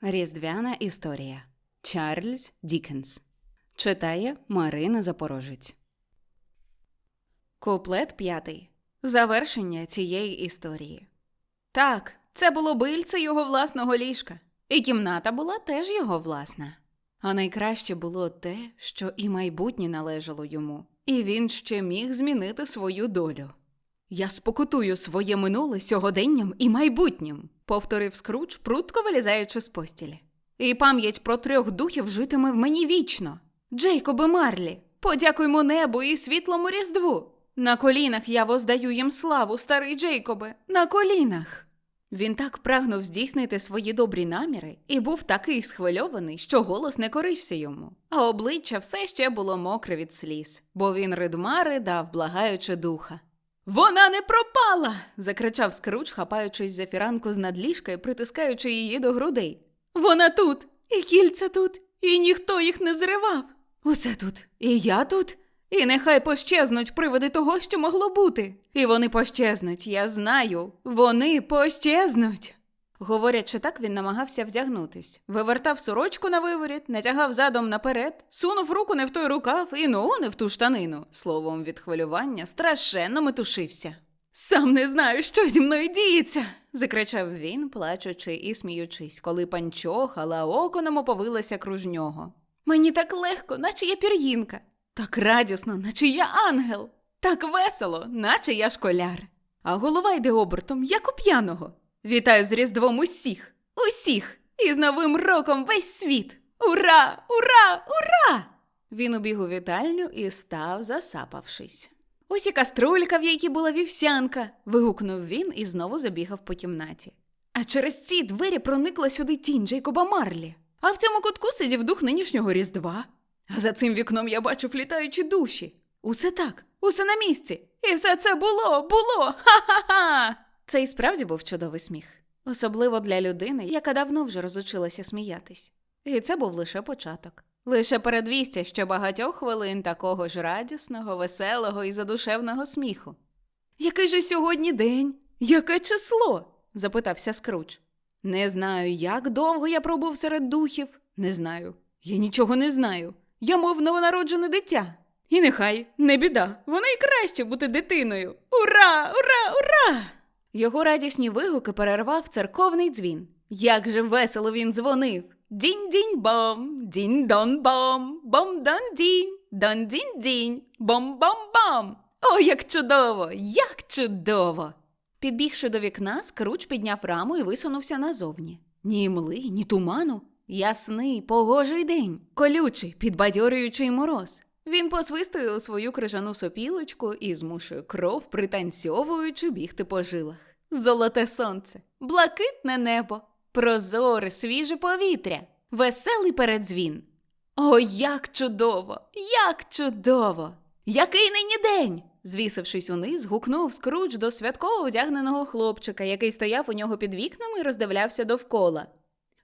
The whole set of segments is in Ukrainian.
Різдвяна історія Чарльз Дікенс Читає Марина Запорожець. Куплет п'ятий. Завершення цієї історії. Так, це було бильце його власного ліжка, і кімната була теж його власна. А найкраще було те, що і майбутнє належало йому, і він ще міг змінити свою долю. Я спокутую своє минуле сьогоденням і майбутнім, повторив Скрудж, прутко вилізаючи з постілі. І пам'ять про трьох духів житиме в мені вічно. Джейкобе Марлі, подякуймо небу і світлому різдву. На колінах я воздаю їм славу, старий Джейкобе, на колінах. Він так прагнув здійснити свої добрі наміри і був такий схвильований, що голос не корився йому, а обличчя все ще було мокре від сліз, бо він ридма ридав, благаючи духа. Вона не пропала. закричав скруч, хапаючись за фіранку з надліжка і притискаючи її до грудей. Вона тут, і кільця тут, і ніхто їх не зривав. Усе тут, і я тут. І нехай пощезнуть приводи того, що могло бути. І вони пощезнуть, я знаю, вони пощезнуть. Говорячи так, він намагався вдягнутись, вивертав сорочку на виворіт, натягав задом наперед, сунув руку не в той рукав і ну не в ту штанину. Словом, від хвилювання страшенно метушився. Сам не знаю, що зі мною діється. закричав він, плачучи і сміючись, коли панчохала оконом оповилася круж нього. Мені так легко, наче я пір'їнка, так радісно, наче я ангел, так весело, наче я школяр. А голова йде обертом, як у п'яного. Вітаю з Різдвом усіх, усіх, і з Новим роком весь світ. Ура! Ура! Ура! Він убіг у вітальню і став, засапавшись. Ось і каструлька, в якій була вівсянка. вигукнув він і знову забігав по кімнаті. А через ці двері проникла сюди тінь Джейкоба Марлі. А в цьому кутку сидів дух нинішнього Різдва. А за цим вікном я бачив літаючі душі. Усе так, усе на місці. І все це було, було. Ха-ха-ха! Це і справді був чудовий сміх, особливо для людини, яка давно вже розучилася сміятись. І це був лише початок. Лише передвістя ще багатьох хвилин такого ж радісного, веселого і задушевного сміху. Який же сьогодні день? Яке число? запитався Скрудж. Не знаю, як довго я пробув серед духів. Не знаю. Я нічого не знаю. Я мов новонароджене дитя. І нехай не біда, воно й краще бути дитиною. Ура, ура, ура! Його радісні вигуки перервав церковний дзвін. Як же весело він дзвонив. Дінь-дінь-бом, дінь-дон-бом, бом-дон-дінь, дон-дінь-дінь, бом-бом-бом. О, як чудово, як чудово! Підбігши до вікна, Скруч підняв раму і висунувся назовні. Ні мли, ні туману. Ясний, погожий день, колючий, підбадьорюючий мороз. Він посвистує у свою крижану сопілочку і змушує кров, пританцьовуючи бігти по жилах. Золоте сонце, блакитне небо, прозоре, свіже повітря, веселий передзвін. О, як чудово! Як чудово! Який нині день! Звісившись униз, гукнув Скрудж до святково одягненого хлопчика, який стояв у нього під вікнами і роздивлявся довкола.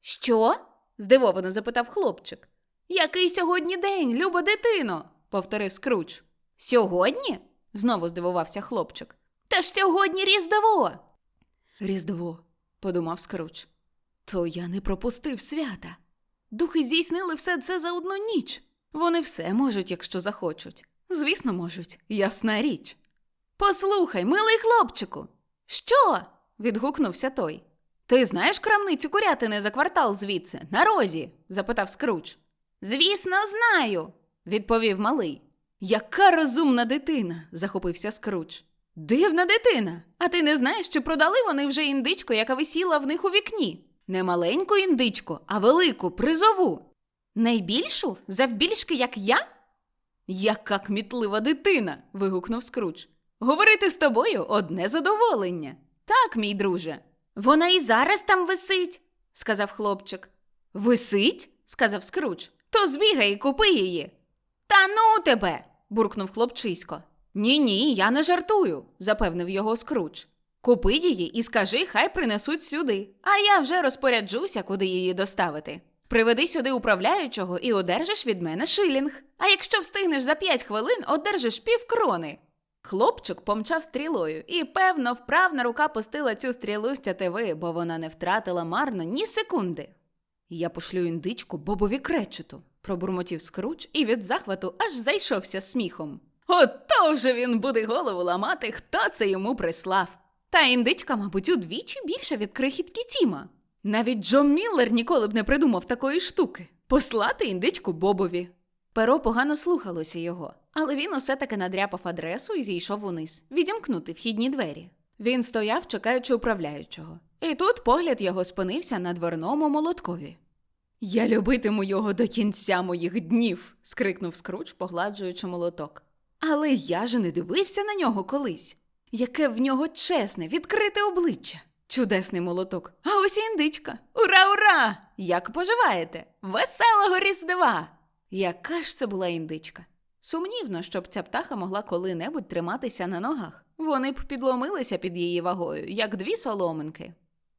Що? здивовано запитав хлопчик. Який сьогодні день, люба дитино? повторив Скрудж. Сьогодні? знову здивувався хлопчик. Та ж сьогодні Різдво. Різдво, подумав Скрудж. То я не пропустив свята. Духи здійснили все це за одну ніч. Вони все можуть, якщо захочуть. Звісно, можуть, ясна річ. Послухай, милий хлопчику. Що? відгукнувся той. Ти знаєш крамницю курятини за квартал звідси, на розі? запитав Скрудж. Звісно, знаю, відповів малий. Яка розумна дитина, захопився Скрудж. Дивна дитина. А ти не знаєш, чи продали вони вже індичку, яка висіла в них у вікні? Не маленьку індичку, а велику, призову. Найбільшу? Завбільшки, як я? Яка кмітлива дитина. вигукнув Скрудж. Говорити з тобою одне задоволення. Так, мій друже. Вона і зараз там висить, сказав хлопчик. Висить? сказав Скрудж. То збігай і купи її. Та ну тебе. буркнув хлопчисько. Ні, ні, я не жартую, запевнив його Скрудж. Купи її і скажи, хай принесуть сюди, а я вже розпоряджуся, куди її доставити. Приведи сюди управляючого і одержиш від мене шилінг. А якщо встигнеш за п'ять хвилин, одержиш півкрони. Хлопчик помчав стрілою, і, певно, вправна рука пустила цю стрілу з тятиви, бо вона не втратила марно ні секунди. Я пошлю індичку Бобові кречету, пробурмотів Скруч і від захвату аж зайшовся сміхом. Ото вже він буде голову ламати, хто це йому прислав. Та індичка, мабуть, удвічі більше від крихітки Тіма. Навіть Джо Міллер ніколи б не придумав такої штуки послати індичку Бобові. Перо погано слухалося його, але він усе таки надряпав адресу і зійшов униз, відімкнути вхідні двері. Він стояв, чекаючи управляючого. І тут погляд його спинився на дверному молоткові. Я любитиму його до кінця моїх днів. скрикнув Скруч, погладжуючи молоток. Але я ж не дивився на нього колись. Яке в нього чесне, відкрите обличчя. Чудесний молоток. А ось і індичка. Ура, ура! Як поживаєте? Веселого Різдва! Яка ж це була індичка? Сумнівно, щоб ця птаха могла коли-небудь триматися на ногах. Вони б підломилися під її вагою, як дві соломинки.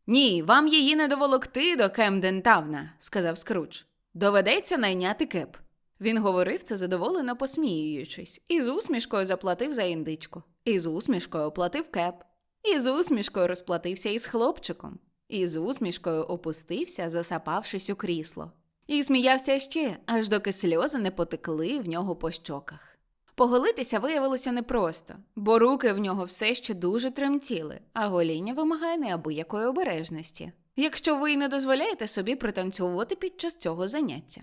Ні, вам її не доволокти до Кемдентавна, сказав Скруч. Доведеться найняти кеп. Він говорив це задоволено посміюючись, і з усмішкою заплатив за індичку, і з усмішкою оплатив кеп, і з усмішкою розплатився із хлопчиком, і з усмішкою опустився, засапавшись у крісло. І сміявся ще, аж доки сльози не потекли в нього по щоках. Поголитися виявилося непросто, бо руки в нього все ще дуже тремтіли, а гоління вимагає неабиякої обережності, якщо ви й не дозволяєте собі пританцьовувати під час цього заняття.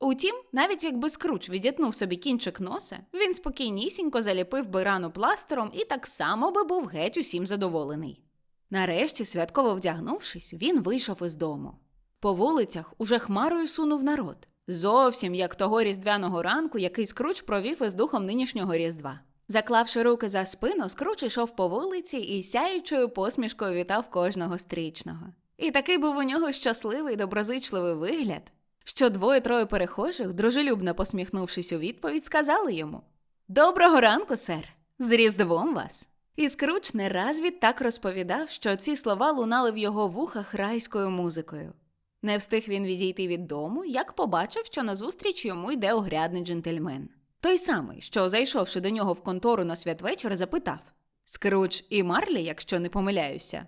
Утім, навіть якби скруч відітнув собі кінчик носа, він спокійнісінько заліпив би рану пластером і так само би був геть усім задоволений. Нарешті, святково вдягнувшись, він вийшов із дому. По вулицях уже хмарою сунув народ, зовсім як того різдвяного ранку, який скруч провів із духом нинішнього різдва. Заклавши руки за спину, скруч ішов по вулиці і сяючою посмішкою вітав кожного стрічного. І такий був у нього щасливий, доброзичливий вигляд, що двоє-троє перехожих, дружелюбно посміхнувшись у відповідь, сказали йому Доброго ранку, сер! З Різдвом вас! І Скруч не раз відтак розповідав, що ці слова лунали в його вухах райською музикою. Не встиг він відійти від дому, як побачив, що назустріч йому йде огрядний джентльмен. Той самий, що, зайшовши до нього в контору на святвечір, запитав Скруч і Марлі, якщо не помиляюся.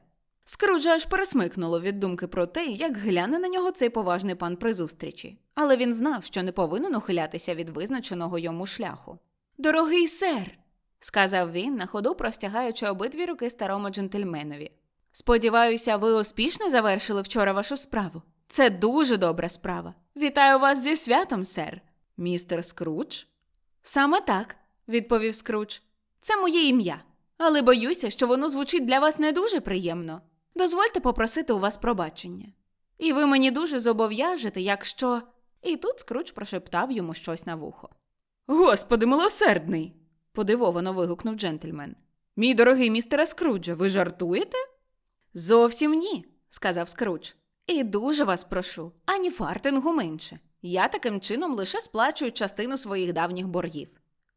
Скруджа аж пересмикнуло від думки про те, як гляне на нього цей поважний пан при зустрічі, але він знав, що не повинен ухилятися від визначеного йому шляху. Дорогий сер, сказав він, на ходу простягаючи обидві руки старому джентльменові. Сподіваюся, ви успішно завершили вчора вашу справу. Це дуже добра справа. Вітаю вас зі святом, сер. Містер Скруч? Саме так, відповів Скруч. Це моє ім'я, але боюся, що воно звучить для вас не дуже приємно. Дозвольте попросити у вас пробачення. І ви мені дуже зобов'яжете, якщо. І тут Скруч прошептав йому щось на вухо. Господи, милосердний. подивовано вигукнув джентльмен. Мій дорогий містере Скрудже, ви жартуєте? Зовсім ні, сказав Скруч. І дуже вас прошу, ані фартингу менше. Я таким чином лише сплачую частину своїх давніх боргів.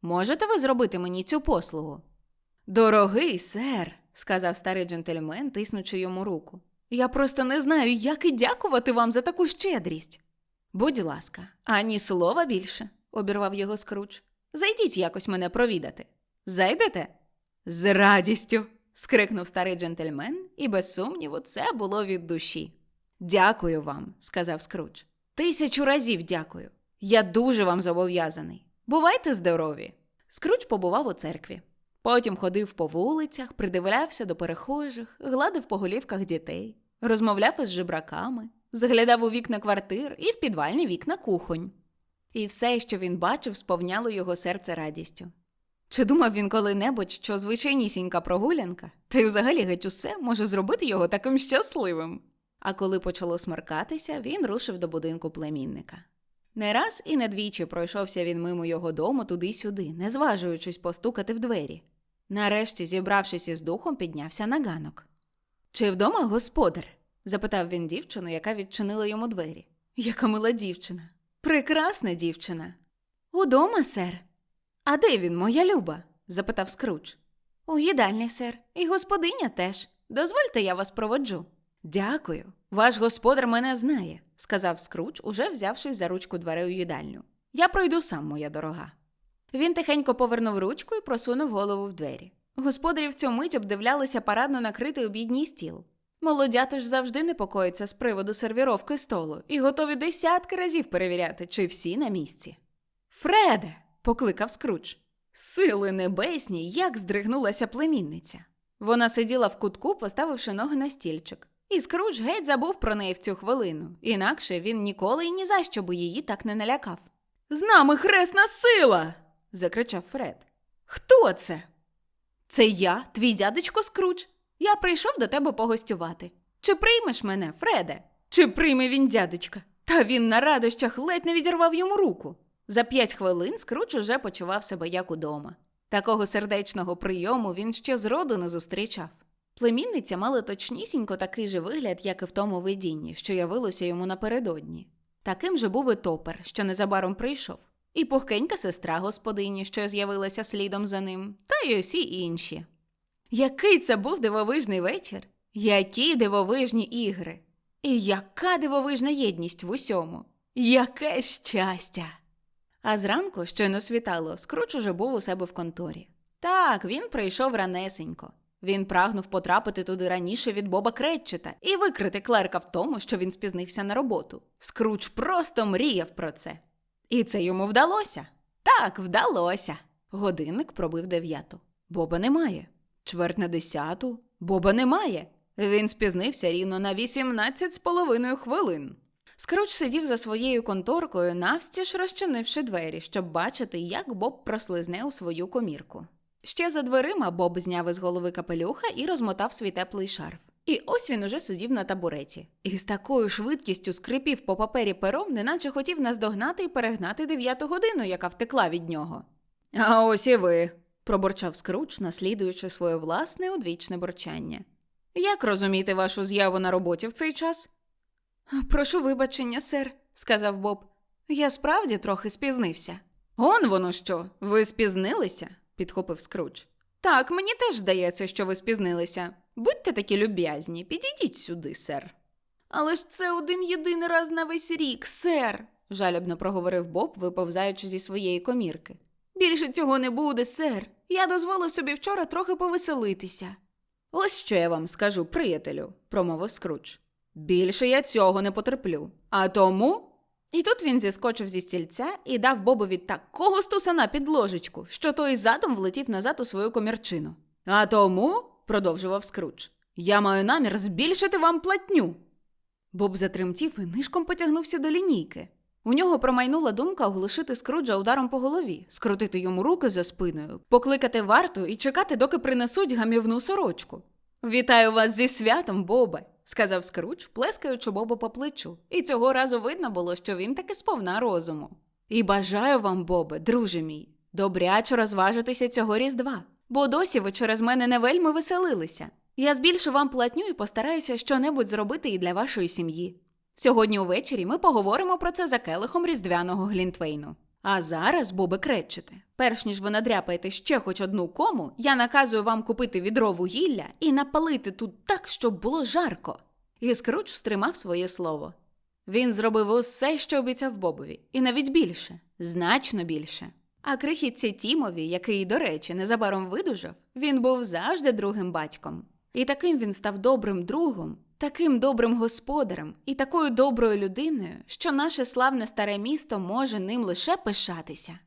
Можете ви зробити мені цю послугу? Дорогий сер, сказав старий джентльмен, тиснучи йому руку. Я просто не знаю, як і дякувати вам за таку щедрість. Будь ласка, ані слова більше, обірвав його скруч. Зайдіть якось мене провідати. Зайдете? З радістю. скрикнув старий джентльмен, і без сумніву це було від душі. Дякую вам, сказав Скруч. Тисячу разів дякую. Я дуже вам зобов'язаний. Бувайте здорові. Скруч побував у церкві. Потім ходив по вулицях, придивлявся до перехожих, гладив по голівках дітей, розмовляв із жебраками, заглядав у вікна квартир і в підвальні вікна кухонь. І все, що він бачив, сповняло його серце радістю. Чи думав він коли-небудь, що звичайнісінька прогулянка, та й взагалі геть усе може зробити його таким щасливим? А коли почало смеркатися, він рушив до будинку племінника. Не раз і не двічі пройшовся він мимо його дому туди-сюди, не зважуючись постукати в двері. Нарешті, зібравшись із духом, піднявся на ганок. Чи вдома господар? запитав він дівчину, яка відчинила йому двері. Яка мила дівчина. Прекрасна дівчина. Удома, сер. А де він, моя люба? запитав Скруч. У їдальні, сер, і господиня теж. Дозвольте, я вас проводжу. Дякую. Ваш господар мене знає, сказав Скруч, уже взявшись за ручку дверей у їдальню. Я пройду сам, моя дорога. Він тихенько повернув ручку і просунув голову в двері. Господарі в цю мить обдивлялися парадно накритий обідній стіл. Молодята ж завжди непокоїться з приводу сервіровки столу і готові десятки разів перевіряти, чи всі на місці. Фреде. покликав Скрудж. Сили небесні, як здригнулася племінниця. Вона сиділа в кутку, поставивши ноги на стільчик. І Скрудж геть забув про неї в цю хвилину, інакше він ніколи і ні за що би її так не налякав. З нами хресна сила. Закричав Фред. Хто це? Це я, твій дядечко Скрудж. Я прийшов до тебе погостювати. Чи приймеш мене, Фреде? Чи прийме він дядечка? Та він на радощах ледь не відірвав йому руку. За п'ять хвилин Скрудж уже почував себе як удома. Такого сердечного прийому він ще зроду не зустрічав. Племінниця мала точнісінько такий же вигляд, як і в тому видінні, що явилося йому напередодні. Таким же був і топер, що незабаром прийшов, і пухкенька сестра господині, що з'явилася слідом за ним, та й усі інші. Який це був дивовижний вечір, які дивовижні ігри, і яка дивовижна єдність в усьому, яке щастя! А зранку, щойно світало, Скруч уже був у себе в конторі. Так, він прийшов ранесенько. Він прагнув потрапити туди раніше від Боба Кретчета і викрити клерка в тому, що він спізнився на роботу. Скруч просто мріяв про це. І це йому вдалося. Так, вдалося. Годинник пробив дев'яту. Боба немає. Чверть на десяту. Боба немає. Він спізнився рівно на 18 з половиною хвилин. Скруч сидів за своєю конторкою, навстіж розчинивши двері, щоб бачити, як Боб прослизне у свою комірку. Ще за дверима Боб зняв із голови капелюха і розмотав свій теплий шарф. І ось він уже сидів на табуреті. І з такою швидкістю скрипів по папері пером, неначе хотів наздогнати і перегнати дев'яту годину, яка втекла від нього. А ось і ви, пробурчав Скруч, наслідуючи своє власне одвічне борчання. Як розуміти вашу з'яву на роботі в цей час? Прошу вибачення, сер, сказав Боб. Я справді трохи спізнився. Он воно що, ви спізнилися? підхопив Скруч. Так, мені теж здається, що ви спізнилися. Будьте такі люб'язні, підійдіть сюди, сер. Але ж це один єдиний раз на весь рік, сер, жалібно проговорив Боб, виповзаючи зі своєї комірки. Більше цього не буде, сер. Я дозволив собі вчора трохи повеселитися. Ось що я вам скажу, приятелю, промовив Скруч. Більше я цього не потерплю. А тому. І тут він зіскочив зі стільця і дав Бобові такого стусана під ложечку, що той задом влетів назад у свою комірчину. А тому, продовжував Скруч, я маю намір збільшити вам платню. Боб затремтів і нишком потягнувся до лінійки. У нього промайнула думка оглушити Скруджа ударом по голові, скрутити йому руки за спиною, покликати варту і чекати, доки принесуть гамівну сорочку. Вітаю вас зі святом, Бобе, сказав Скрудж, плескаючи Бобу по плечу, і цього разу видно було, що він таки сповна розуму. І бажаю вам, Бобе, друже мій, добряче розважитися цього різдва, бо досі ви через мене не вельми веселилися. Я збільшу вам платню і постараюся щонебудь зробити і для вашої сім'ї. Сьогодні увечері ми поговоримо про це за келихом різдвяного Глінтвейну. А зараз, Бобе Кретчете, перш ніж ви надряпаєте ще хоч одну кому, я наказую вам купити відро вугілля і напалити тут так, щоб було жарко. І Скруч стримав своє слово. Він зробив усе, що обіцяв Бобові, і навіть більше, значно більше. А крихітці Тімові, який, до речі, незабаром видужав, він був завжди другим батьком. І таким він став добрим другом, таким добрим господарем і такою доброю людиною, що наше славне старе місто може ним лише пишатися.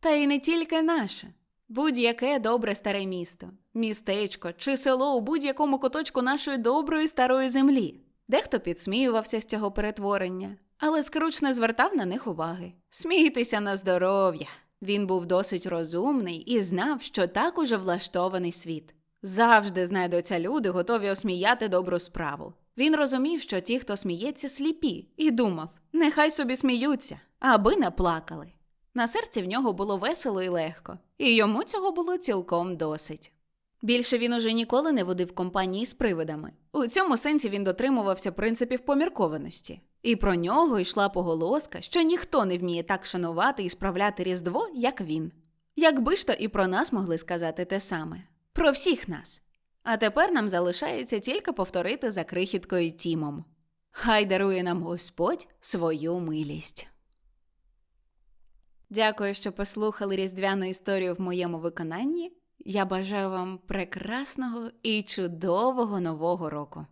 Та й не тільки наше. Будь-яке добре старе місто, містечко чи село у будь-якому куточку нашої доброї старої землі. Дехто підсміювався з цього перетворення, але Скруч не звертав на них уваги. Смійтеся на здоров'я. Він був досить розумний і знав, що так уже влаштований світ. Завжди знайдуться люди, готові осміяти добру справу. Він розумів, що ті, хто сміється, сліпі, і думав, нехай собі сміються, аби не плакали. На серці в нього було весело і легко, і йому цього було цілком досить. Більше він уже ніколи не водив компанії з привидами. У цьому сенсі він дотримувався принципів поміркованості, і про нього йшла поголоска, що ніхто не вміє так шанувати і справляти Різдво, як він. Якби ж то і про нас могли сказати те саме про всіх нас. А тепер нам залишається тільки повторити за крихіткою Тімом. Хай дарує нам Господь свою милість. Дякую, що послухали різдвяну історію в моєму виконанні. Я бажаю вам прекрасного і чудового нового року.